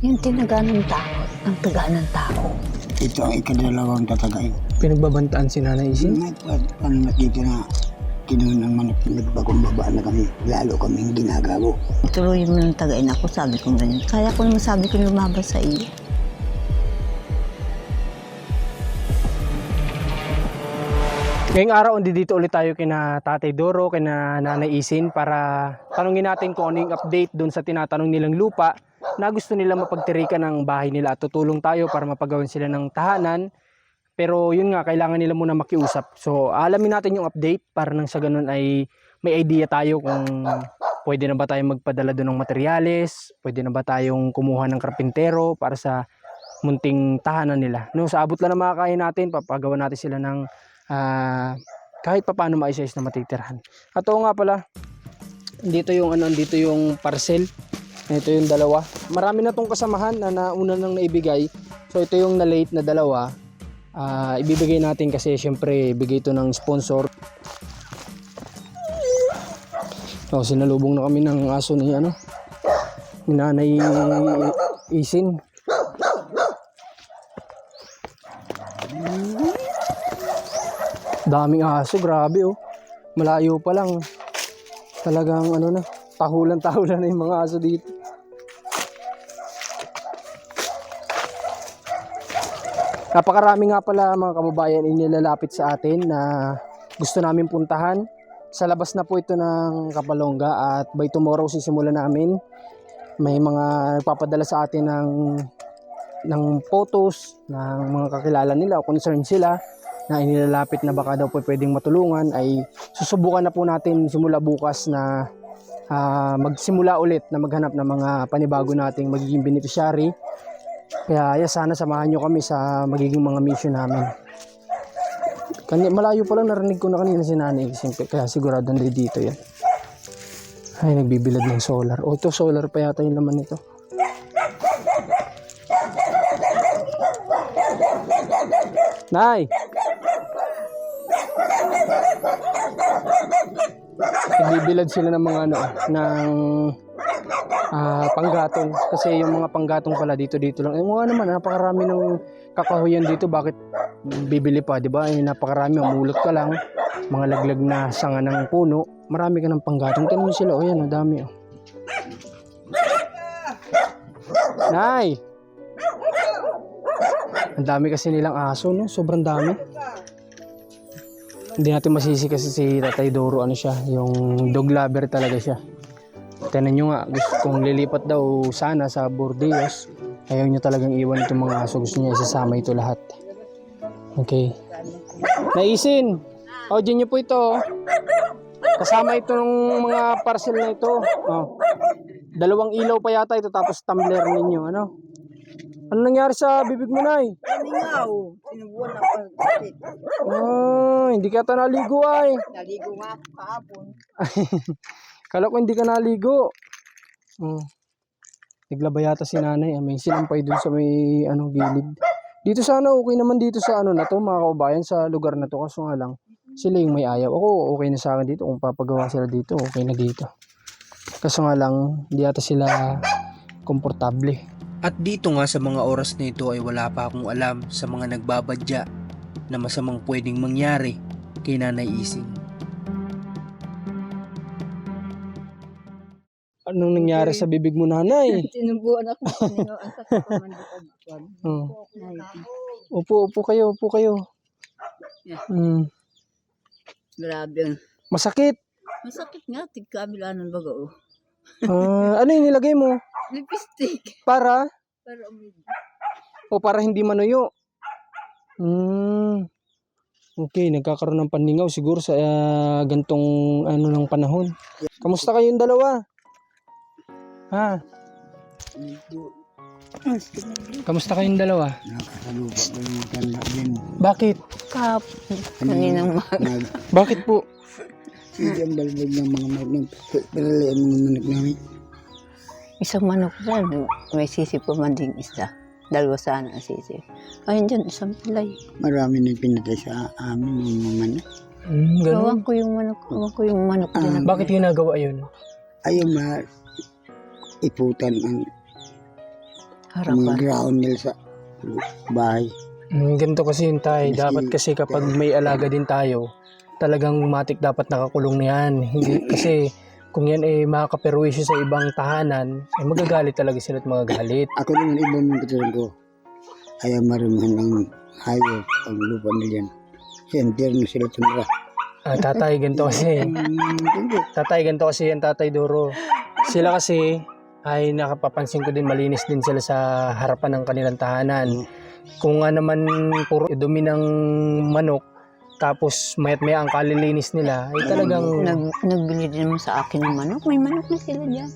Yung tinaga ng tao, ang taga ng tao. Ito ang ikadalawang tatagain. Pinagbabantaan si Nanay Isin. Nagpanamat dito na kinuha ng manok nagpakumbaba na kami. Lalo kaming ginagago. Tuloy mo ng tagain ako, sabi ko ganyan. Kaya ko naman sabi ko lumabas sa iyo. Ngayong araw, hindi dito ulit tayo kina Tatay Doro, kina Nanay Isin para tanungin natin kung ano yung update dun sa tinatanong nilang lupa na gusto nila mapagtirikan ng bahay nila at tutulong tayo para mapagawan sila ng tahanan. Pero yun nga, kailangan nila muna makiusap. So, alamin natin yung update para nang sa ganun ay may idea tayo kung pwede na ba tayong magpadala doon ng materyales, pwede na ba tayong kumuha ng karpintero para sa munting tahanan nila. No, sa abot lang ng mga kaya natin, papagawa natin sila ng ah, kahit pa paano maisayos na matitirahan. At oo nga pala, dito yung ano, dito yung parcel. Ito yung dalawa. Marami na tong kasamahan na nauna nang naibigay. So ito yung na-late na dalawa. Ah, ibibigay natin kasi syempre bigay ito ng sponsor. Oh, sinalubong na kami ng aso ni ano ni Nanay Isin. Daming aso, grabe oh. Malayo pa lang. Talagang ano na, tahulan-tahulan na yung mga aso dito. Napakarami nga pala mga kababayan inilalapit sa atin na gusto namin puntahan. Sa labas na po ito ng Kapalongga at by tomorrow sisimulan namin. May mga nagpapadala sa atin ng ng photos ng mga kakilala nila o concern sila na inilalapit na baka daw po pwedeng matulungan ay susubukan na po natin simula bukas na ah, magsimula ulit na maghanap ng mga panibago nating magiging beneficiary. Kaya ya, sana samahan nyo kami sa magiging mga mission namin. Kani, malayo pa lang narinig ko na kanina si nanay. Siyempre, kaya sigurado hindi dito yan. Ay, nagbibilad ng solar. O, ito solar pa yata yung laman nito. Nay! Nagbibilad sila ng mga ano, ng ah, panggatong. Kasi yung mga panggatong pala dito dito lang. Eh, naman, napakarami ng kakahuyan dito. Bakit bibili pa, di ba? Eh, napakarami, umulot ka lang. Mga laglag na sanga ng puno. Marami ka ng panggatong. Mo sila, o yan, ang dami. Oh. Nay! Ang dami kasi nilang aso, no? Sobrang dami. Hindi natin masisi kasi si Tatay Doro, ano siya, yung dog lover talaga siya. Tinan nyo nga, gusto kong lilipat daw sana sa Bordeaux. Ayaw niya talagang iwan itong mga aso. Gusto niya isasama ito lahat. Okay. Naisin! O, oh, dyan niyo po ito. oh. Kasama ito ng mga parcel na ito. Oh. Dalawang ilaw pa yata ito tapos tumbler ninyo. Ano? Ano nangyari sa bibig mo, Nay? Paningaw. Sinubuan ako ng sakit. Ah, hindi ka ata naligo ay. Naligo nga kahapon. Kala ko hindi ka naligo. Oh. Naglaba yata si nanay. ah. May sinampay dun sa may ano, gilid. Dito sana okay naman dito sa ano na to mga kaubayan sa lugar na to. Kaso nga lang sila yung may ayaw. Ako okay na sa akin dito. Kung papagawa sila dito okay na dito. Kaso nga lang hindi yata sila komportable. At dito nga sa mga oras na ito ay wala pa akong alam sa mga nagbabadya na masamang pwedeng mangyari kay Nanay Ising. Anong nangyari sa bibig mo nanay? Sinubuan ako. Man dito. Oh. Upo, upo kayo, upo kayo. Hmm. Grabe. Masakit. Masakit nga. Tigkabila ng baga. Oh. Ah, ano yung nilagay mo? Lipstick. Para? Para umigil. O para hindi manuyo? Hmm. Okay, nagkakaroon ng paningaw siguro sa ah, gantong ano ng panahon. Kamusta kayong dalawa? Ha? Kamusta kayong dalawa? Nakasalupa ko yung matanda din. Bakit? Kap, kaninang ma- Nag, Bakit po? sige ang balbog ng mga manok. Pinalian mga manok namin. isang manok dyan, may sisi pa man ding isa. Dalawa sana ang sisi. Ayun dyan, isang pilay. Marami na pinatay sa amin yung mga manok. Hmm, ganun. Gawan ko yung manok, gawan ko yung manok Ah. dyan. Bakit ginagawa yun? Ayaw ma iputan ang mga Harapan. ground nila sa bahay. Mm, ganito kasi yun tay. Mas Dapat kasi kapag may alaga din tayo, talagang matik dapat nakakulong na yan. Hindi, kasi kung yan ay makakaperwisyo sa ibang tahanan, ay magagalit talaga sila at magagalit. Ako naman ibang mga katulad ko. Ayaw marimahan ng hayop ang lupa nila yan. Center na sila tumira. Ah, tatay, ganito kasi. Hindi. Tatay, ganito kasi yan, Tatay Doro. Sila kasi ay nakapapansin ko din malinis din sila sa harapan ng kanilang tahanan. Kung nga naman puro dumi ng manok, tapos mayat maya ang kalilinis nila, ay talagang, Nag, nagbili din naman sa akin ng manok. May manok na sila dyan.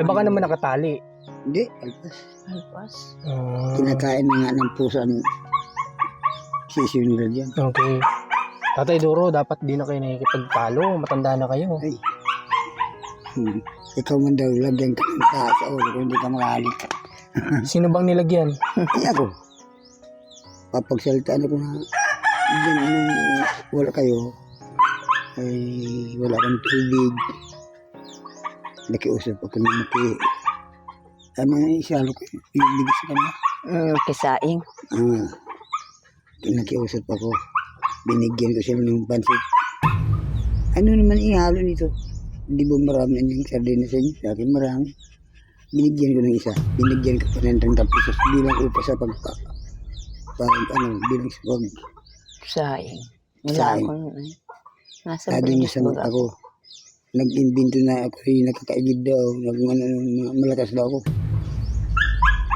Ay baka naman nakatali. Hindi, alpas. Alpas. Ah, Kinakain na nga ng puso ang sisiw nila dyan. okay. Tatay Doro, dapat di na kayo nakikipagtalo. Matanda na kayo. Ay. Hmm. Ikaw man daw, lagyan ka ng taas sa ulo kung hindi ka makahalik. Sino bang nilagyan? Ay ako. Papagsalitaan ako na dyan nung wala kayo, ay wala kang tubig. Nakiusap ako na maki... Ano yung isalo ko? Yung bigis sa kanya. Mm, kisaing. Ah. Nakiusap ako. Binigyan ko sila ng pansit. Ano naman ihalo nito? Di ba marami yung sardinas sa inyo? Sa akin marami. Binigyan ko ng isa. Binigyan ko pa ng 30 pesos bilang upa sa pagpa... Pag ano, bilang sa pag... Kisaing. Wala Kisaing. ako nun eh. Nasa Lagi niya sa ako. Nag-invento na ako ay nakakaigid daw. Nag, ano, malakas daw ako.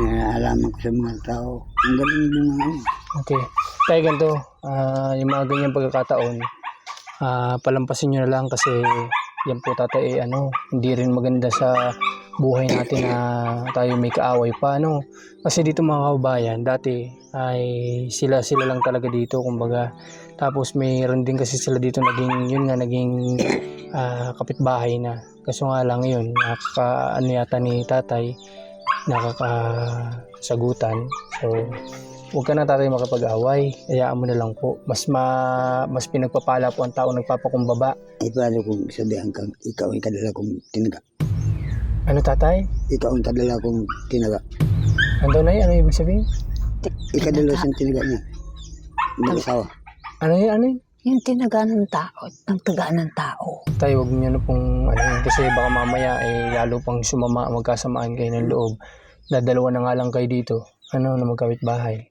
Naalaman ko sa mga tao. Ang galing yung mga ano. Okay. Kaya ganito, ah, yung mga ganyang pagkakataon, ah, palampasin nyo na lang kasi yan po tatay, eh, ano, hindi rin maganda sa buhay natin na tayo may kaaway pa, ano. Kasi dito mga kababayan, dati ay sila sila lang talaga dito, kumbaga. Tapos mayroon din kasi sila dito naging, yun nga, naging ah, kapitbahay na. Kaso nga lang yun, nakaka, ano yata ni tatay, nakakasagutan. So, huwag ka na tatay makapag-away. Hayaan mo na lang po. Mas ma, mas pinagpapala po ang tao nagpapakumbaba. Ay paano kung sabihan kang ikaw ang kadala kong tinaga? Ano tatay? Ikaw ang kadala kong tinaga. Ano na Ano ibig sabihin? Ikadala sa tinaga niya. Mag-asawa. Ano yun? Ano yun? Yung tinaga ng tao, ng taga ng tao. Tayo, huwag niyo na pong, ano yun, kasi baka mamaya, eh, lalo pang sumama, magkasamaan kayo ng loob. Dadalawa na nga lang kayo dito. Ano, na magkawit bahay.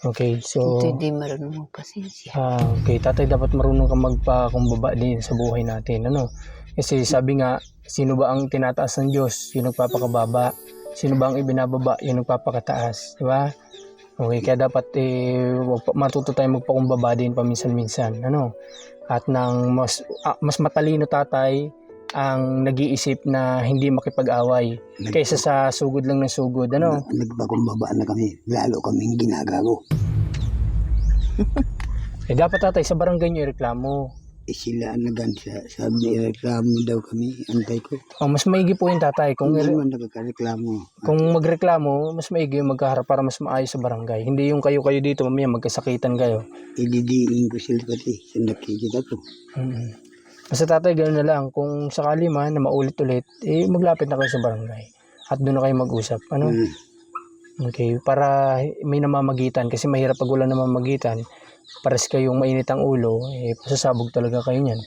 Okay, so... Ito hindi marunong magpasensya. Ah, okay. Tatay, dapat marunong kang magpakumbaba din sa buhay natin. Ano? Kasi sabi nga, sino ba ang tinataas ng Diyos? Yung nagpapakababa. Sino ba ang ibinababa? Yung nagpapakataas. Di ba? Okay, kaya dapat eh, matuto tayo magpakumbaba din paminsan-minsan. Ano? At nang mas, ah, mas matalino tatay ang nag-iisip na hindi makipag-away Nag- kaysa sa sugod lang ng sugod. Ano? Nagpakumbaba na kami. Lalo kaming ginagago. Eh, dapat tatay sa barangay nyo ireklamo. Eh sila ang nagansa. Sabi reklamo daw kami. Antay ko. Oh, mas maigi po yung tatay. Kung, Kung ire- naman nagkakareklamo. kung magreklamo, mas maigi yung magkaharap para mas maayos sa barangay. Hindi yung kayo-kayo dito, mamaya magkasakitan kayo. Ididiin ko sila pati sa nakikita ko. Mm. Basta tatay, gano'n na lang. Kung sakali man na maulit-ulit, eh maglapit na kayo sa barangay. At doon na kayo mag-usap. Ano? Mm. Okay, para may namamagitan. Kasi mahirap pag wala namamagitan. Pares kayong mainit ang ulo, eh pasasabog talaga kayo niyan.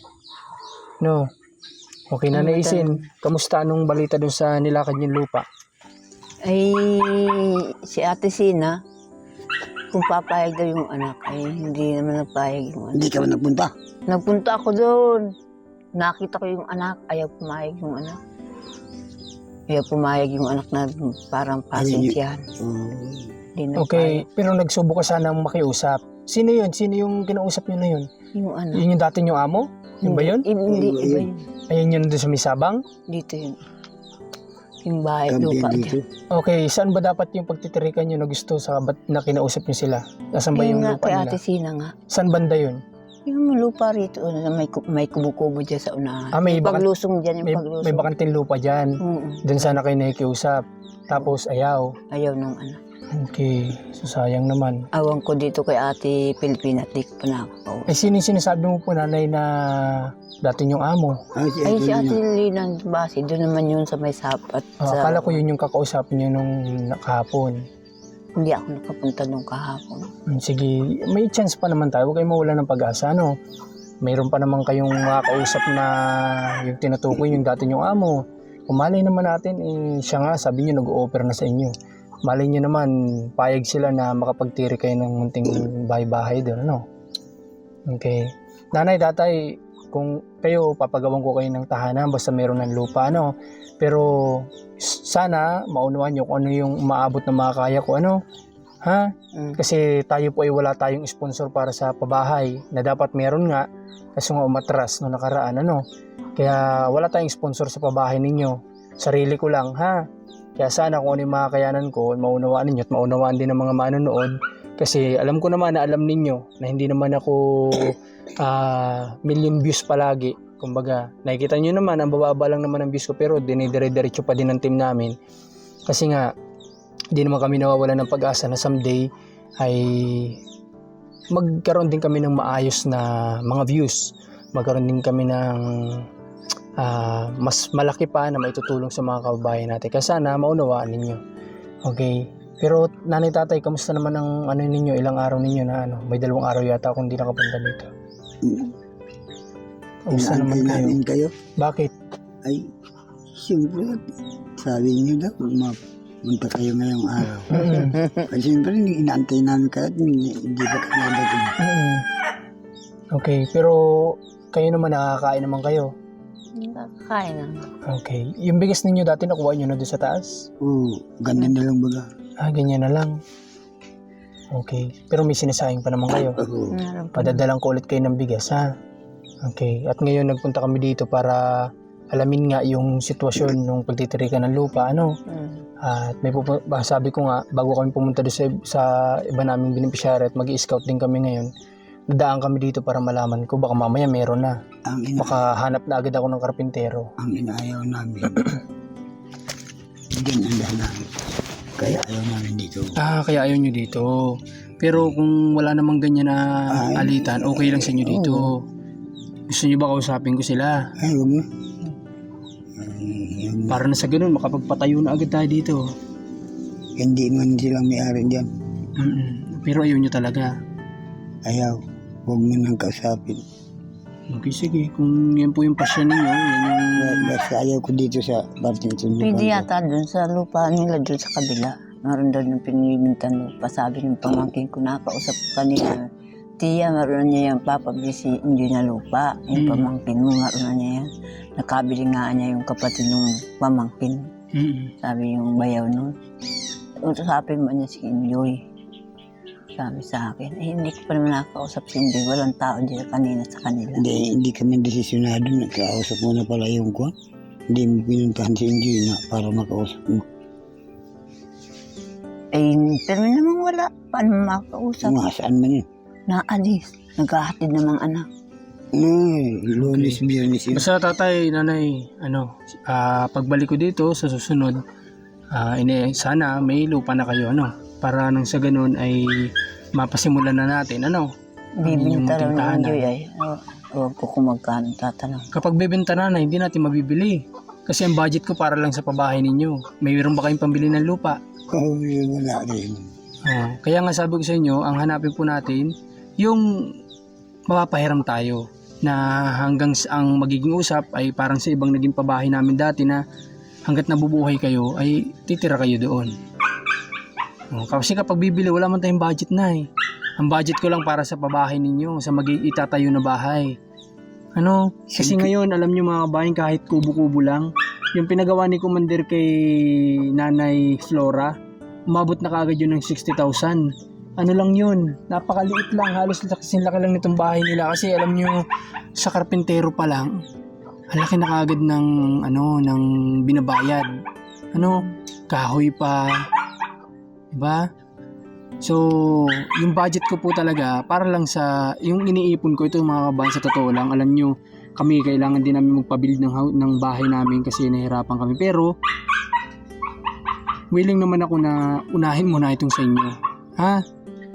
No? Okay na Ano naisin. Kamusta anong balita dun sa nilakad yung lupa? Ay, si Ate Sina, kung papayag daw yung anak, ay hindi naman nagpayag yung anak. Hindi ka ba nagpunta? Nagpunta ako doon. Nakita ko yung anak, ayaw pumayag yung anak. Ayaw pumayag yung anak na parang pasensyahan. Na Okay, pero nagsubo ka sanang makiusap. Sino yun? Sino yung kinausap nyo na yun? Yung anak. Yun yung dati yung amo? Yun ba yun? Hindi, hindi, Iba yun. yun. Ayun yun doon sa Misabang? Dito yun. Yung bahay, lupa dito. dyan. Okay, saan ba dapat yung pagtitirikan nyo na gusto sa ba't na kinausap nyo sila? Nasaan ba Ayun yung nga, lupa kay nila? Ate Sina nga. Saan banda yun? Yung lupa rito, na may, ku- may kubo-kubo dyan sa unahan. Ah, may yung bakan- paglusong dyan, yung May, paglusong. may bakanting lupa dyan. Oo, Doon sana kayo nakikiusap. Tapos ayaw. ayaw nung anak. Okay. So, sayang naman. Awan ko dito kay ate Pilipina, di ko pa nakakausap. Eh, sino yung sinasabi mo po, nanay, na dati yung amo? Ah, si Ay, si Ate ate Lina. Basi, doon naman yun sa may sapat. Ah, sa, akala ko yun yung kakausapin niyo nung kahapon. Hindi ako nakapunta nung kahapon. Hmm, Sige, may chance pa naman tayo. Huwag kayong mawala ng pag-asa, no? Mayroon pa naman kayong makakausap na yung tinutukoy yung dati yung amo. Kung malay naman natin, eh, siya nga, sabi niyo nag-o-offer na sa inyo. Malay niyo naman, payag sila na makapagtiri kayo ng munting bahay-bahay doon, ano? Okay. Nanay, tatay, kung kayo, papagawan ko kayo ng tahanan basta meron ng lupa, ano? Pero sana maunawaan niyo kung ano yung maabot na makakaya ko, ano? Ha? Mm. Kasi tayo po ay wala tayong sponsor para sa pabahay na dapat meron nga kasi nga umatras no nakaraan ano. Kaya wala tayong sponsor sa pabahay ninyo. Sarili ko lang ha. Kaya sana kung ano yung makakayanan ko, maunawaan ninyo at maunawaan din ng mga manonood. Kasi alam ko naman na alam ninyo na hindi naman ako ah, million views palagi. Kumbaga, nakikita nyo naman, ang bababa lang naman ang views ko pero dinidire-diretso pa din ng team namin. Kasi nga, hindi naman kami nawawala ng pag-asa na someday ay magkaroon din kami ng maayos na mga views. Magkaroon din kami ng ah, mas malaki pa na maitutulong sa mga kababayan natin. Kaya sana maunawaan ninyo. Okay. Pero nanay tatay, kamusta naman ang ano ninyo, ilang araw ninyo na ano? May dalawang araw yata akong hindi nakapunta dito. Inaantay naman kayo? namin kayo. Bakit? Ay, siyempre, sabi niyo daw, mapunta kayo ngayong araw. Ay, siyempre, inaantay namin kayo at hindi, hindi pa kayo nadating. Mm-mm. Okay, pero kayo naman nakakain naman kayo. Kakain na. Okay. Yung bigas ninyo dati nakuha nyo na doon sa taas? Oo, ganda na lang baga. Ah, ganyan na lang. Okay. Pero may sinasayang pa naman kayo. Oo. Meron pa. Padadalang ko ulit kayo ng bigas, ha? Okay. At ngayon nagpunta kami dito para alamin nga yung sitwasyon ng pagtitirikan ng lupa, ano? Mm. At may pupu- sabi ko nga, bago kami pumunta doon sa, sa iba naming beneficiary at mag-scout din kami ngayon, nadaan kami dito para malaman ko, baka mamaya meron na. Ang, ina, Baka hanap na agad ako ng karpintero. ang inaayaw namin. Diyan ang dahilan. Kaya ayaw namin dito. Ah, kaya ayaw nyo dito. Pero kung wala namang ganyan na Ay. alitan, okay lang sa inyo dito. Gusto nyo ba kausapin ko sila? Ay, huwag mo. Para na sa ganun, makapagpatayo na agad tayo dito. Hindi man silang may-ari dyan. Mm-mm. Pero ayaw nyo talaga. Ayaw. Huwag mo nang kausapin. Okay, sige. Kung yan po yung passion ninyo, yan yung... Basta ayaw ko dito sa Partington. Pwede yata dun sa lupa nila dun sa kabila. Meron doon yung pinibintan lupa. Sabi ng pamangkin ko, nakausap ko kanina. Tiya, meron na niya yung papabisi hindi na lupa. Yung Mm. pamangkin mo, meron na niya yan. Nakabili nga niya yung kapatid ng pamangkin. Mm-mm. Sabi yung bayaw nun. Usapin mo niya si Enjoy. Sabi sa akin, eh, hindi ko pa naman nakakausap si Enjoy. Walang tao dyan kanina sa kanila. Hindi, hindi kami desisyonado. Nagkausap mo na pala yung kwan. Hindi mo pinuntahan si Enjoy na para makausap mo. Eh, pero naman wala. Paano makakausap? Kung saan man yun. Naalis. Naghahatid ng mga anak. No, lunes, biyernes yun. Basta tatay, nanay, ano, ah, pagbalik ko dito sa susunod, ah, ini sana may lupa na kayo, ano, para nang sa ganun ay mapasimulan na natin, ano. Ang inyong Bibinta ni tahanan. Enjoy ay. Oh, huwag ko kung magkano tatanong. Kapag bibenta na na, hindi natin mabibili. Kasi ang budget ko para lang sa pabahay ninyo. May meron ba kayong pambili ng lupa? Oo, yun, wala rin. Oh, kaya nga sabi ko sa inyo, ang hanapin po natin, yung mapapahiram tayo na hanggang ang magiging usap ay parang sa ibang naging pabahay namin dati na hanggat nabubuhay kayo ay titira kayo doon. Oh, kasi kapag bibili, wala man tayong budget na eh. Ang budget ko lang para sa pabahay ninyo, sa magiging itatayo na bahay. Ano? Kasi ngayon, alam nyo mga kabayan, kahit kubo-kubo lang, yung pinagawa ni Commander kay Nanay Flora, umabot na kaagad yun ng 60,000. Ano lang yun, napakaliit lang, halos kasing laki lang nitong bahay nila kasi alam nyo, sa karpintero pa lang, ang laki na kaagad ng, ano, ng binabayad. Ano, kahoy pa, diba? So, yung budget ko po talaga, para lang sa, yung iniipon ko, ito mga kabayan, sa totoo lang, alam nyo, kami kailangan din namin magpabuild ng, ng bahay namin kasi nahirapan kami. Pero, willing naman ako na unahin muna itong sa inyo. Ha?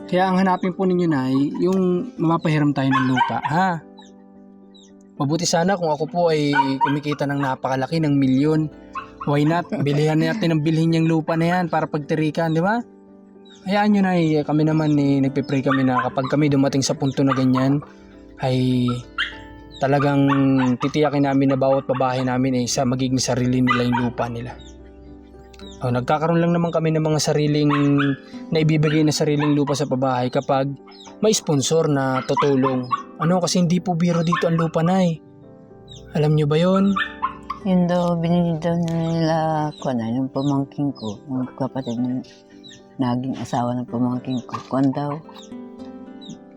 Kaya ang hanapin po ninyo na yung mapapahiram tayo ng lupa. Ha? Mabuti sana kung ako po ay kumikita ng napakalaki ng milyon. Why not? Bilihan natin ang bilhin niyang lupa na yan para pagtirikan, di ba? Hayaan nyo na eh, kami naman eh, nagpe-pray kami na kapag kami dumating sa punto na ganyan, ay talagang titiyakin namin na bawat babae namin ay sa magiging sarili nila yung lupa nila. Oh, nagkakaroon lang naman kami ng mga sariling na ibibigay na sariling lupa sa pabahay kapag may sponsor na tutulong. Ano kasi hindi po biro dito ang lupa na eh. Alam nyo ba yon? Yun daw, binili daw nila ko na, yung pamangking ko, yung kapatid ng naging asawa ng pamangking ko. Kuan daw,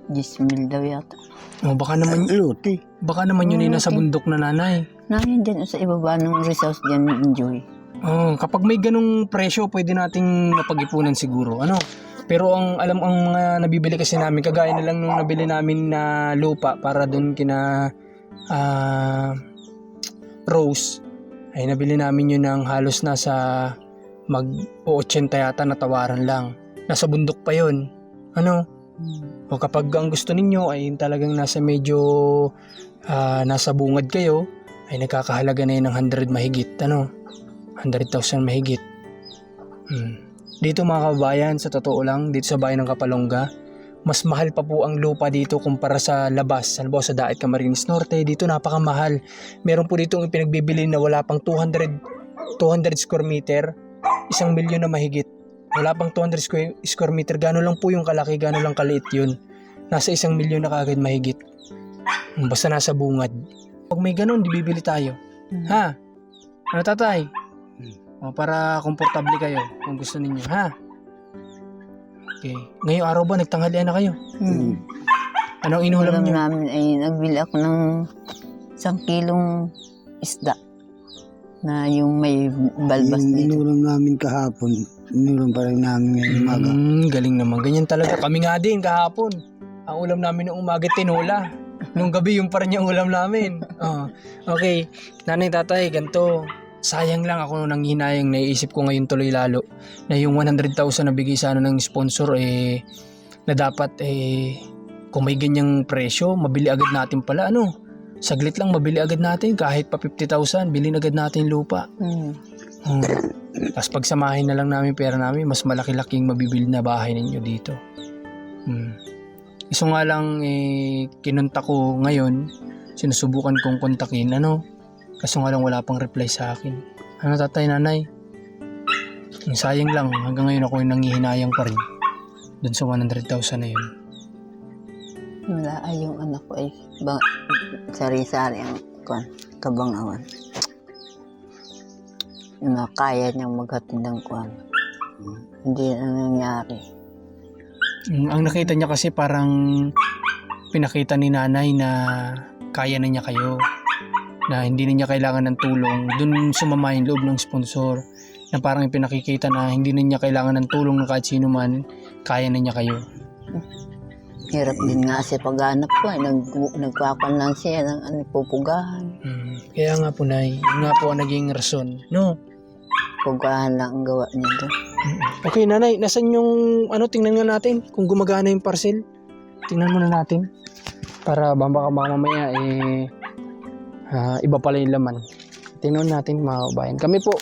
10 mil daw yata. Oh, baka naman Luti. baka naman yun ay nasa bundok na nanay. Namin din sa ibaba ng resource dyan ni Enjoy. Oh, kapag may ganung presyo, pwede nating mapag-ipunan siguro. Ano? Pero ang alam ang mga nabibili kasi namin kagaya na lang nung nabili namin na lupa para doon kina ah, Rose ay nabili namin yun ng halos nasa mag 80 yata na tawaran lang. Nasa bundok pa yun. Ano? O kapag ang gusto ninyo ay talagang nasa medyo ah, nasa bungad kayo ay nagkakahalaga na yun ng 100 mahigit. Ano? 100,000 mahigit. Hmm. Dito mga kabayan, sa totoo lang, dito sa bayan ng Kapalongga, mas mahal pa po ang lupa dito kumpara sa labas. Halimbawa sa Daet Camarines Norte, dito napakamahal. Meron po dito pinagbibili na wala pang 200 200 square meter, isang milyon na mahigit. Wala pang 200 square, square meter, gano'n lang po yung kalaki, gano'n lang kaliit yun. Nasa isang milyon na kagad mahigit. Basta nasa bungad. Pag may gano'n, di bibili tayo. Ha? Ano tatay? O, para komportable kayo kung gusto ninyo, ha? Okay. Ngayong araw ba nagtanghalian na kayo? Hmm. Anong inulam niyo? namin ay nagbili ako ng isang kilong isda na yung may balbas Yung dito. inulam namin kahapon, inulam pa rin namin ngayong umaga. Mm, galing naman. Ganyan talaga. Kami nga din kahapon. Ang ulam namin ng umaga, tinola. Nung gabi, yung pa rin yung ulam namin. Oh. Okay. Nanay, tatay, ganito. Sayang lang ako nang hinayang naiisip ko ngayon tuloy lalo na yung 100,000 na bigay sa ano ng sponsor eh na dapat eh kung may ganyang presyo mabili agad natin pala ano saglit lang mabili agad natin kahit pa 50,000 bilhin agad natin lupa Hmm. Hmm. Tapos pagsamahin na lang namin pera namin, mas malaki-laking mabibili na bahay ninyo dito. Hmm. Iso nga lang, eh, kinunta ko ngayon, sinusubukan kong kontakin, ano? Kaso nga lang wala pang reply sa akin. Ano tatay, nanay? Ang sayang lang, hanggang ngayon ako yung nangihinayang pa rin. Doon sa 100,000 na yun. Wala ay yung anak ko ay bang, sari-sari ang kuan, kabangawan. Na kaya niyang maghatid ng kuan. Hindi na nangyari. Mm, Ang nakita niya kasi parang pinakita ni nanay na kaya na niya kayo. Na hindi na niya kailangan ng tulong. Doon sumama yung loob ng sponsor. Na parang pinakikita na hindi na niya kailangan ng tulong ng kahit sino man. Kaya na niya kayo. Hirap din nga siya paghanap ko. Eh. Nag, nagpapan lang siya ng ano, pupugahan. Mm, Kaya nga po, Nay. Yun nga po ang naging rason. No? Pugahan lang ang gawa niya doon. Mm. Okay, nanay. Nasaan yung, ano, tingnan nga natin. Kung gumagana yung parcel. Tingnan muna natin. Para baka mamaya, eh, ah, iba pala yung laman. Tingnan natin, mga kabayan. Kami po,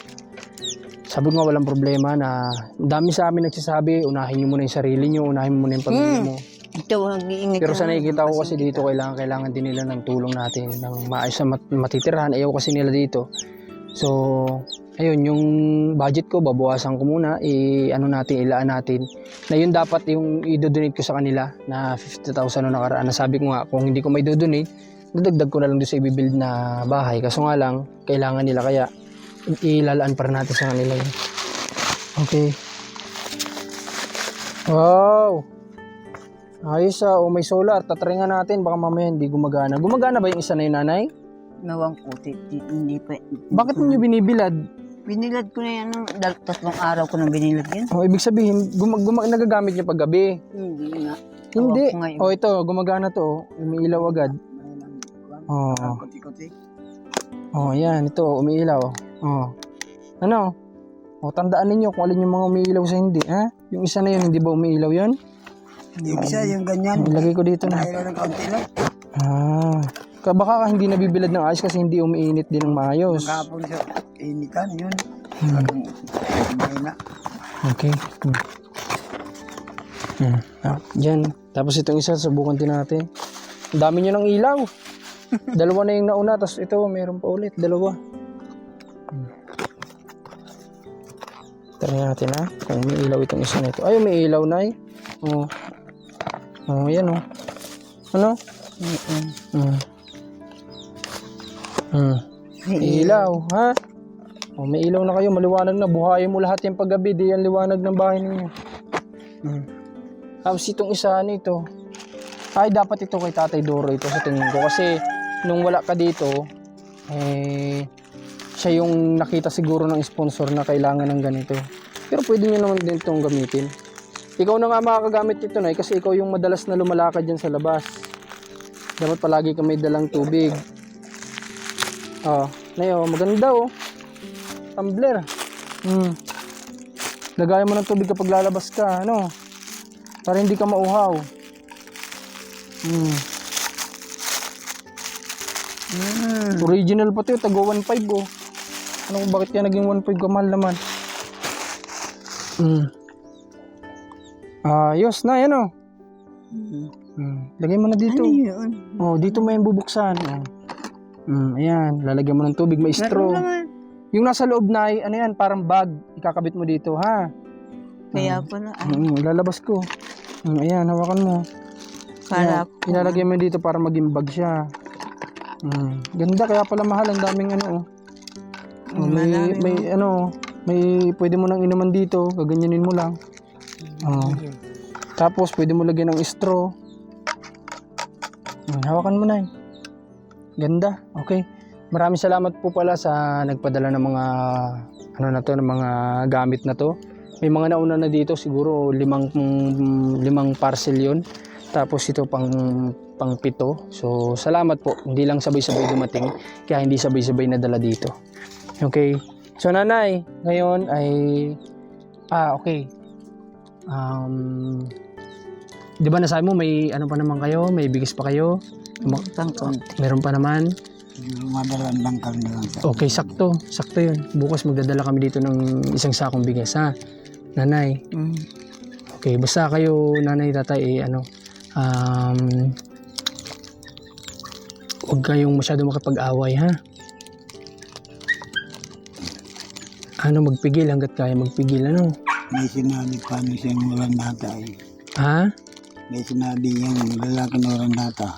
sabi nga walang problema na dami sa amin nagsasabi, unahin nyo muna yung sarili nyo, unahin mo muna yung pamilya Hmm. mo. Ito, nag-iingat Pero sa na. nakikita ko kasi dito, kailangan, kailangan din nila ng tulong natin, ng maayos na mat- matitirahan. Ayaw kasi nila dito. So, ayun, yung budget ko, babawasan ko muna, i, ano natin, ilaan natin. Na yun dapat yung i-donate ko sa kanila na 50,000 na nakaraan. Nasabi ko nga, kung hindi ko may donate, dadagdag ko na lang doon sa i-build na bahay. Kaso nga lang, kailangan nila kaya ilalaan pa rin natin sa kanila yun. Okay. Wow! Ayos ah, oh, may solar. Tatry nga natin, baka mamaya hindi gumagana. Gumagana ba yung isa na yun, nanay? Nawang kuti, di- hindi pa. Bakit mo nyo binibilad? Binilad ko na yan ng dal- tatlong araw ko nang binilad yan. Oh, ibig sabihin, gumag gumag nagagamit niya pag gabi. Hindi nga. Hindi. Ngayon. Oh, ito, gumagana to. Umiilaw agad. Oh. Kuti-kuti. Oh, yan, ito, umiilaw. Oh. Ano? O tandaan ninyo kung alin yung mga umiilaw sa hindi, ha? Yung isa na yun, hindi ba umiilaw yun? Yung isa, yung ganyan. Ilagay ko dito na. Ayaw ng kaunti lang. Ah. Ka baka ka hindi nabibilad ng ayos kasi hindi umiinit din ng maayos. Kahapon sa initan, yun. Hmm. Na. Okay. Hmm. Hmm. Ah, dyan. Tapos itong isa, subukan din natin. Ang dami nyo ng ilaw. Dalawa na yung nauna, tapos ito, meron pa ulit. Dalawa. Try natin ha, kung may ilaw itong isa na ito. Ay, may ilaw na eh. Oh. Oh, yan oh. Ano? Hmm. Hmm. May ilaw, ha? O, may ilaw na kayo, maliwanag na. Buhayin mo lahat yung paggabi, di yan liwanag ng bahay ninyo. Hmm. Tapos itong isa nito, ay dapat ito kay Tatay Doro ito sa tingin ko. Kasi nung wala ka dito, eh, siya yung nakita siguro ng sponsor na kailangan ng ganito. Pero pwede nyo naman din itong gamitin. Ikaw na nga makakagamit nito na kasi ikaw yung madalas na lumalakad dyan sa labas. Dapat palagi ka may dalang tubig. Oh, na yun, maganda oh. Tumbler. Hmm. Lagayan mo ng tubig kapag lalabas ka, ano? Para hindi ka mauhaw. Hmm. Original pa 'to, tago 1.5 oh. Ano bakit kaya naging 1.5 kamahal naman? Hmm. Ayos na, yan oh. Hmm. Lagay mo na dito. Ano yun? Oh, dito mo yung bubuksan. Oh. Mm, ayan, lalagyan mo ng tubig, may straw. Yung nasa loob na ay, ano yan, parang bag. Ikakabit mo dito, ha? Kaya pala, ay, Mm, lalabas ko. Mm, ayan, hawakan mo. para Ayan, Ilalagay mo dito para maging bag siya. Mm, ganda, kaya pala mahal. Ang daming ano, oh. Oh, may, Maraming- may, ano, may, pwede mo nang inuman dito. Gaganyanin mo lang. Oh. Tapos, pwede mo lagyan ng straw. Mm, hawakan mo na Ganda. Okay. Maraming salamat po pala sa nagpadala ng mga ano na to, ng mga gamit na to. May mga nauna na dito, siguro limang limang parcel 'yon. Tapos ito pang pang pito. So, salamat po. Hindi lang sabay-sabay dumating, kaya hindi sabay-sabay nadala dito. Okay. So, nanay, ngayon ay ah, okay. Um, 'di ba nasabi mo may ano pa naman kayo, may bigis pa kayo? Pang konti. Meron pa naman. Yung madalang lang kami na lang Okay, sakto. Sakto yun. Bukas magdadala kami dito ng isang sakong bigas, ha? Nanay. Mm. Okay, basta kayo, nanay, tatay, eh, ano, um, huwag kayong masyado makapag-away, ha? Ano, magpigil hanggat kaya magpigil, ano? May sinabi pa ano siyang Morandata eh. Ha? May sinabi yung lalaki ng Morandata.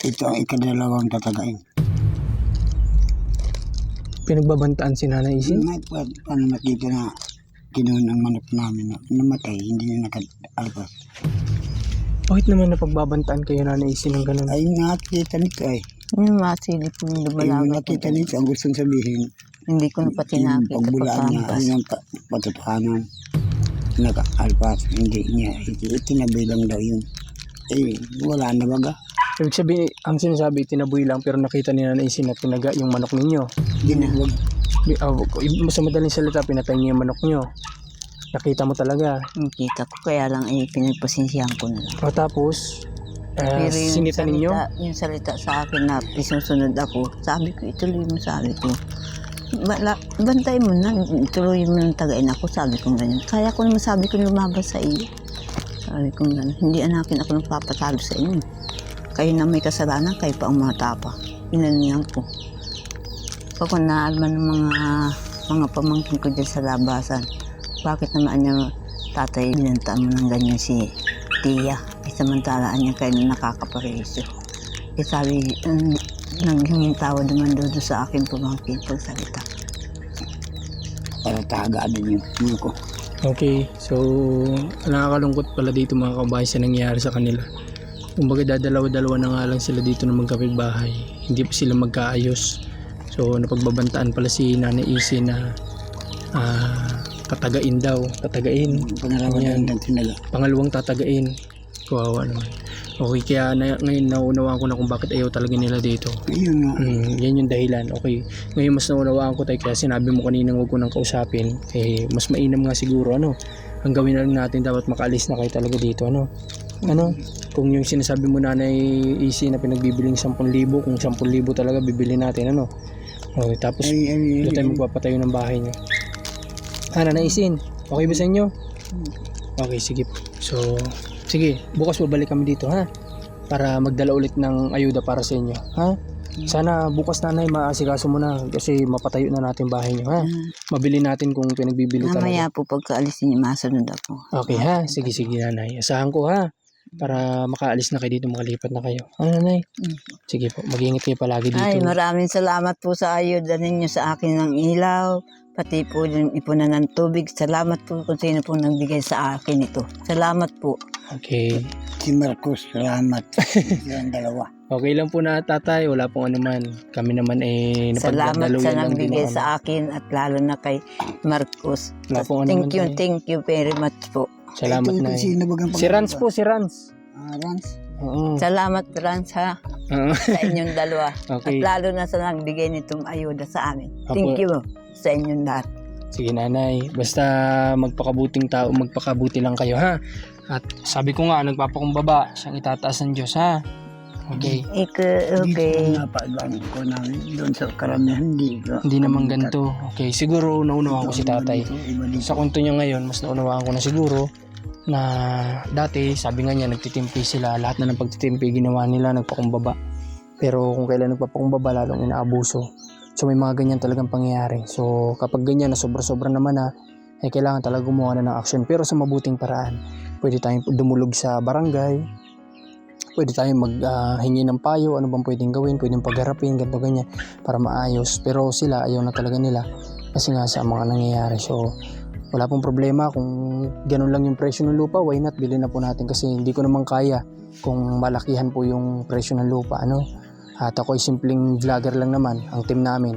Ito ang ikadalawang tatagain. Pinagbabantaan si Nanay Isin? May pa, paano nakita na kinuha ang manok namin na namatay, hindi na nakalpas. Bakit naman napagbabantaan kayo Nanay Isin ng ganun? Ay, nakita nito eh. Yung masilip yung Ay, lumalagat. nakita nito, ang gustong sabihin, Hindi ko na pati yung nakita pagbulaan niya, pagkampas. yung pa- patotohanan, naka-alpas, hindi niya, itinabilang daw yun. Eh, wala na baga. Ibig sabihin, ang sinasabi, tinaboy lang pero nakita ni Nanay Isin na tinaga yung manok ninyo. Ginawag. Uh, sa madaling salita, pinatay niya yung manok nyo. Nakita mo talaga. Nakita ko, kaya lang ay pinagpasensyahan ko na lang. O tapos, uh, Pero yung sinita ninyo? salita, yung salita sa akin na pisusunod ako, sabi ko, ituloy mo sabi ko. Bala, bantay mo na, ituloy mo ng tagain ako, sabi ko ganyan. Kaya ko naman sabi ko lumabas sa iyo. Sabi ko ganyan, hindi anakin ako nagpapatalo sa inyo. Kayo na may kasalanan, kayo pa ang matapa. Inaningan ko. Pag naalman ng mga mga pamangkin ko dyan sa labasan, bakit naman niya tatay binantaan mo ng ganyan si tiya? Eh, samantalaan niya kayo na nakakapareso. Eh sabi, um, naghingin tawad naman doon sa akin pamangkin pagsalita. Para tagaan din yung mga ko. Okay, so nakakalungkot pala dito mga kabahay sa nangyari sa kanila. Kumbaga dadalawa-dalawa na nga lang sila dito na magkapit-bahay. Hindi pa sila magkaayos. So napagbabantaan pala si Nanay Isi na ah, tatagain daw. Tatagain. Pangalawa Ayan. ng tinaga. Pangalawang tatagain. Kawawa naman. Okay, kaya na, ngayon naunawaan ko na kung bakit ayaw talaga nila dito. Ayun nga. Mm, yan yung dahilan. Okay. Ngayon mas naunawaan ko tayo kaya sinabi mo kanina huwag ko nang kausapin. Eh, mas mainam nga siguro ano. Ang gawin na lang natin dapat makaalis na kayo talaga dito ano. Ano? Kung yung sinasabi mo nanay easy na pinagbibiling 10,000 kung 10,000 talaga bibili natin ano. Okay, tapos Ay, ay, doon tayo ay, magpapatayo ng bahay niyo. Ah, nanaisin. Okay ba sa inyo? Okay, sige. So, sige, bukas babalik kami dito ha. Para magdala ulit ng ayuda para sa inyo. Ha? Sana bukas nanay maasikaso mo na kasi mapatayo na natin bahay niyo ha. Mabili natin kung pinagbibili talaga. Mamaya po pagkaalis niyo, masunod ako. Okay ha, sige sige nanay. Asahan ko ha. Para makaalis na kayo dito, makalipat na kayo. Ano nanay? Mm. Sige po, mag-ingat kayo palagi dito. Ay, maraming salamat po sa ayuda ninyo sa akin ng ilaw. Pati po yung ipunan ng tubig. Salamat po kung sino po nagbigay sa akin ito. Salamat po. Okay. si Marcos, salamat. Silang dalawa. Okay lang po na tatay, wala pong anuman. Kami naman eh Salamat sa nagbigay sa akin at lalo na kay Marcos. Wala pong anuman Thank you, tayo. thank you very much po. Salamat na bagang Si Rans po, si Rans. Ah, Rans. Oo. Salamat, Rans, ha, Oo. sa inyong dalawa. okay. At lalo na sa nagbigay nitong ayuda sa amin. Apo. Thank you sa inyong lahat. Sige nanay, basta magpakabuting tao, magpakabuti lang kayo ha. At sabi ko nga, nagpapakumbaba, siyang itataas ng Diyos ha. Okay. Ika, okay. Dito napaibang ko namin. Doon sa karamihan, hindi ko. Hindi naman ganito. Okay, siguro naunawaan ko si tatay. Sa kwento niya ngayon, mas naunawaan ko na siguro na dati, sabi nga niya, nagtitimpi sila. Lahat na ng pagtitimpi ginawa nila, nagpakumbaba. Pero kung kailan nagpapakumbaba, lalong inaabuso. So may mga ganyan talagang pangyayari. So kapag ganyan na sobra-sobra naman na, eh kailangan talaga gumawa na ng action. Pero sa mabuting paraan. Pwede tayong dumulog sa barangay, pwede tayong maghingi ng payo, ano bang pwedeng gawin, pwedeng pagharapin, ganito ganyan, para maayos. Pero sila, ayaw na talaga nila kasi nga sa mga nangyayari. So, wala pong problema kung ganun lang yung presyo ng lupa, why not, bilhin na po natin kasi hindi ko naman kaya kung malakihan po yung presyo ng lupa, ano. At ako ay simpleng vlogger lang naman, ang team namin.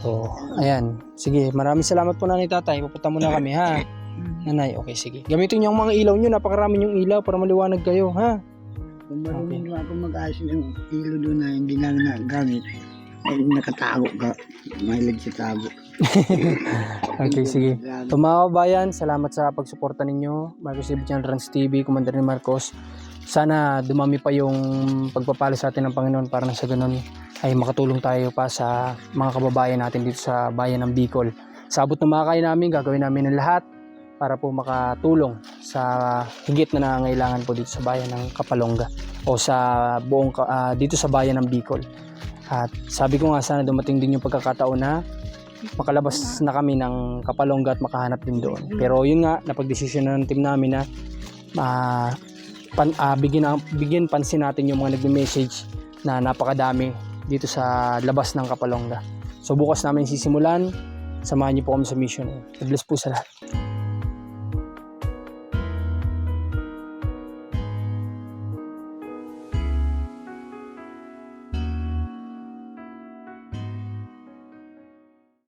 So, ayan. Sige, maraming salamat po nanay tatay. Pupunta muna kami, ha? Nanay, okay, sige. Gamitin niyo ang mga ilaw niyo, napakarami yung ilaw para maliwanag kayo, ha? Kung marunong okay. ako mag-ayos ng kilo doon na hindi namin nagamit, ay nakatago ka. Mahilig sa tago. Okay, sige. So mga kabayan, salamat sa pagsuporta ninyo. Marcos TV Channel Rans TV, Commander ni Marcos. Sana dumami pa yung pagpapala sa atin ng Panginoon para na sa ganun ay makatulong tayo pa sa mga kababayan natin dito sa bayan ng Bicol. Sa abot ng mga kaya namin, gagawin namin ng lahat para po makatulong sa higit na nangangailangan po dito sa bayan ng Kapalongga o sa buong ah, dito sa bayan ng Bicol. At sabi ko nga sana dumating din yung pagkakataon na makalabas na kami ng Kapalongga at makahanap din doon. Pero yun nga, napagdesisyon na ng team namin na ah, pan, ah, bigyan, na- bigyan pansin natin yung mga nagme-message na napakadami dito sa labas ng Kapalongga. So bukas namin sisimulan. Samahan niyo po kami sa mission. God bless po sa lahat.